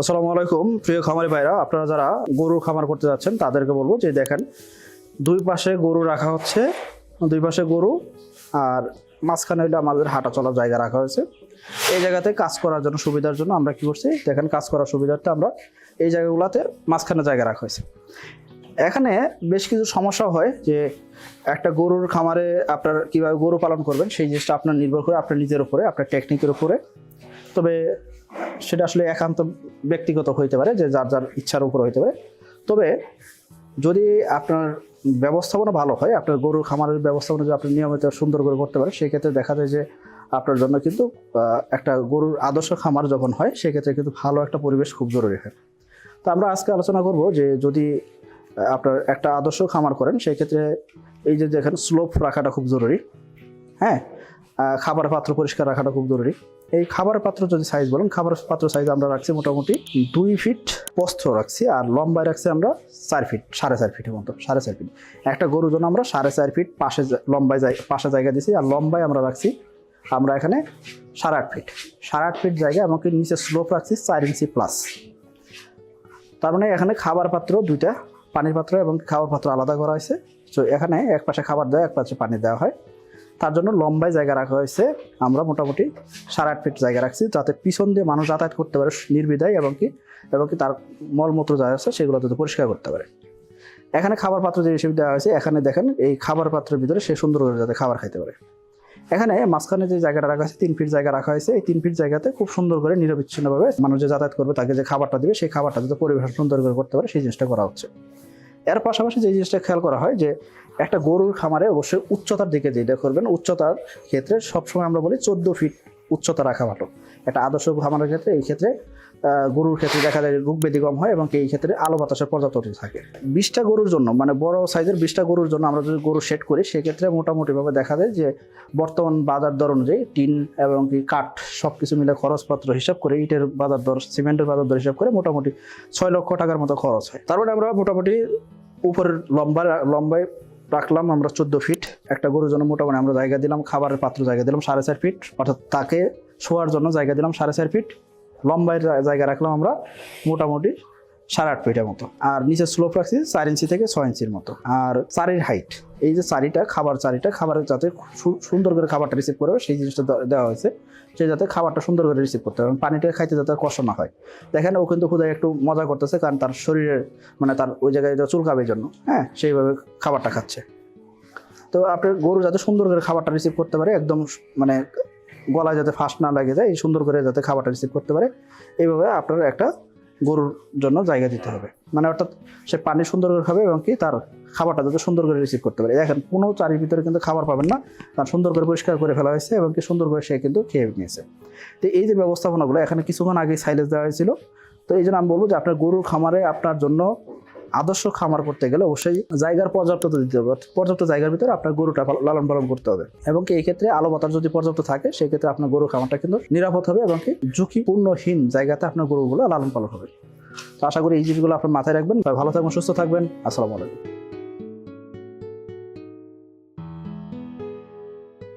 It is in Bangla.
আসসালামু আলাইকুম। প্রিয় খামারি ভাইরা, আপনারা যারা গরু খামার করতে যাচ্ছেন, তাদেরকে বলব যে দেখেন, দুই পাশে গরু রাখা হচ্ছে, দুই পাশে গরু, আর মাঝখানে হইলে আমাদের হাঁটা চলার জায়গা রাখা হয়েছে। এই জায়গাতে কাজ করার জন্য সুবিধার জন্য আমরা কি করছি, দেখেন কাজ করার সুবিধার্থে আমরা এই জায়গাগুলোতে মাঝখানে জায়গা রাখা হয়েছে। এখানে বেশ কিছু সমস্যা হয় যে একটা গরুর খামারে আপনার কীভাবে গরু পালন করবেন, সেই জিনিসটা আপনার নির্ভর করে, আপনার নিজের উপরে, আপনার টেকনিকের উপরে। তবে সেটা আসলে একান্ত ব্যক্তিগত হইতে পারে, যে যার যার ইচ্ছার উপর হইতে পারে। তবে যদি আপনার ব্যবস্থাপনা ভালো হয়, আপনার গরুর খামারের ব্যবস্থাপনা যদি আপনি নিয়মিত সুন্দর করে করতে পারেন, সেক্ষেত্রে দেখা যায় যে আপনার জন্য কিন্তু একটা গরুর আদর্শ খামার যখন হয়, সেক্ষেত্রে কিন্তু ভালো একটা পরিবেশ খুব জরুরি হয়। তো আমরা আজকে আলোচনা করব যে যদি আপনার একটা আদর্শ খামার করেন সেই ক্ষেত্রে এই যে দেখেন, স্লোপ রাখাটা খুব জরুরি। হ্যাঁ খাবার পাত্র পরিষ্কার রাখাটা খুব জরুরি। এই খাবার পাত্র যদি সাইজ বলেন, খাবার পাত্র সাইজ আমরা রাখছি মোটামুটি দুই ফিট প্রস্থ রাখছি আর লম্বায় রাখছি আমরা চার ফিট সাড়ে চার ফিটের মতো, সাড়ে চার ফিট একটা গরুর জন্য আমরা সাড়ে চার ফিট পাশে লম্বায় পাশে জায়গা দিছি আর লম্বায় আমরা রাখছি আমরা এখানে সাড়ে আট ফিট সাড়ে আট ফিট জায়গা এবং কি নিচে স্লোপ রাখছি চার ইঞ্চি প্লাস তার মানে এখানে খাবার পাত্র দুইটা, পানির পাত্র এবং খাবার পাত্র আলাদা করা হয়েছে। তো এখানে এক পাশে খাবার দেওয়া, এক পাশে পানি দেওয়া হয়। তার জন্য লম্বায় জায়গা রাখা হয়েছে। আমরা মোটামুটি সাড়ে আট ফিট জায়গা রাখছি, যাতে পিছন দিয়ে মানুষ যাতায়াত করতে পারে নির্বিধায় এবং কি এবং কি তার মলমূত্র যা আছে সেগুলো যাতে পরিষ্কার করতে পারে। এখানে খাবার পাত্র যে হিসেবে দেওয়া হয়েছে, এখানে দেখেন এই খাবার পাত্রের ভিতরে সে সুন্দর করে যাতে খাবার খাইতে পারে। এখানে মাঝখানে যে জায়গাটা রাখা হয়েছে তিন ফিট জায়গা রাখা হয়েছে। এই তিন ফিট জায়গাতে খুব সুন্দর করে নিরবিচ্ছিন্নভাবে মানুষ যে যাতায়াত করবে, তাকে যে খাবারটা দিবে, সেই খাবারটা যাতে পরিবেশন সুন্দর করে করতে পারে, সেই জিনিসটা করা হচ্ছে। এর পাশাপাশি যে জিনিসটা খেয়াল করা হয় যে একটা গরুর খামারে অবশ্যই উচ্চতার দিকে যেটা করবেন, উচ্চতার ক্ষেত্রে সবসময় আমরা বলি চোদ্দ ফিট উচ্চতা রাখা ভালো। একটা আদর্শ খামারের ক্ষেত্রে এই ক্ষেত্রে গরুর ক্ষেত্রে দেখা যায় রোগ ব্যাধি কম হয় এবং এই ক্ষেত্রে আলো বাতাসের পর্যাপ্ত থাকে। বিশটা গরুর জন্য মানে বড় সাইজের বিশটা গরুর জন্য আমরা যদি গরু সেট করি, সেক্ষেত্রে মোটামুটিভাবে দেখা যায় যে বর্তমান বাজার দর অনুযায়ী টিন এবং কি কাঠ সব কিছু মিলে খরচপত্র হিসাব করে, ইটের বাজার দর, সিমেন্টের বাজার দর হিসাব করে মোটামুটি ছয় লক্ষ টাকার মতো খরচ হয়। তারপরে আমরা মোটামুটি উপরের লম্বা, লম্বায় রাখলাম আমরা চোদ্দ ফিট একটা গরুর জন্য মোটামুটি আমরা জায়গা দিলাম, খাবারের পাত্র জায়গা দিলাম সাড়ে চার ফিট অর্থাৎ তাকে শোয়ার জন্য জায়গা দিলাম সাড়ে চার ফিট লম্বায় জায়গা রাখলাম আমরা মোটামুটি সাড়ে আট ফিটের মতো। আর নিচে স্লোপ রাখছি চার ইঞ্চি থেকে ছয় ইঞ্চির মতো। আর চারির হাইট এই যে চারিটা, খাবার চারিটা, খাবারের যাতে সুন্দর করে খাবারটা রিসিভ করবে সেই জিনিসটা দেওয়া- হয়েছে। সে যাতে খাবারটা সুন্দর করে রিসিভ করতে হবে পানিটা খাইতে যাতে কষ্ট না হয়। দেখেন ও কিন্তু খুদায় একটু মজা করতেছে কারণ তার শরীরের মানে তার ওই জায়গায় চুলকাবে জন্য হ্যাঁ সেইভাবে খাবারটা খাচ্ছে। তো আপনার গরু যাতে সুন্দর করে খাবারটা রিসিভ করতে পারে, একদম মানে গলায় যাতে ফাঁস না লাগে যায়, সুন্দর করে যাতে খাবারটা রিসিভ করতে পারে, এইভাবে আপনার একটা গরুর জন্য জায়গা দিতে হবে। মানে অর্থাৎ সে পানি সুন্দর করে খাবে এবং কি তার খাবারটা যাতে সুন্দর করে রিসিভ করতে পারে। দেখেন, কোনো চারির ভিতরে কিন্তু খাবার পাবেন না। তার সুন্দর করে পরিষ্কার করে ফেলা হয়েছে এবং কি সুন্দর করে সে কিন্তু খেয়ে নিয়েছে। তো এই যে ব্যবস্থাপনাগুলো, এখানে কিছুক্ষণ আগে সাইলেজ দেওয়া হয়েছিল। তো এই জন্য আমি বলব যে আপনার গরুর খামারে আপনার জন্য আদর্শ খামার করতে গেলে অবশ্যই জায়গার পর্যাপ্ততা দিতে হবে, পর্যাপ্ত জায়গার ভিতরে আপনার গরুটা লালন পালন করতে হবে। এবং এই ক্ষেত্রে আলো বাতাস যদি পর্যাপ্ত থাকে সেক্ষেত্রে আপনার গরু খামারটা কিন্তু নিরাপদ হবে এবং কি ঝুঁকিপূর্ণহীন জায়গাতে আপনার গরুগুলো লালন পালন হবে। তো আশা করি এই জিনিসগুলো আপনার মাথায় রাখবেন। ভালো থাকবেন, সুস্থ থাকবেন। আসসালামু আলাইকুম।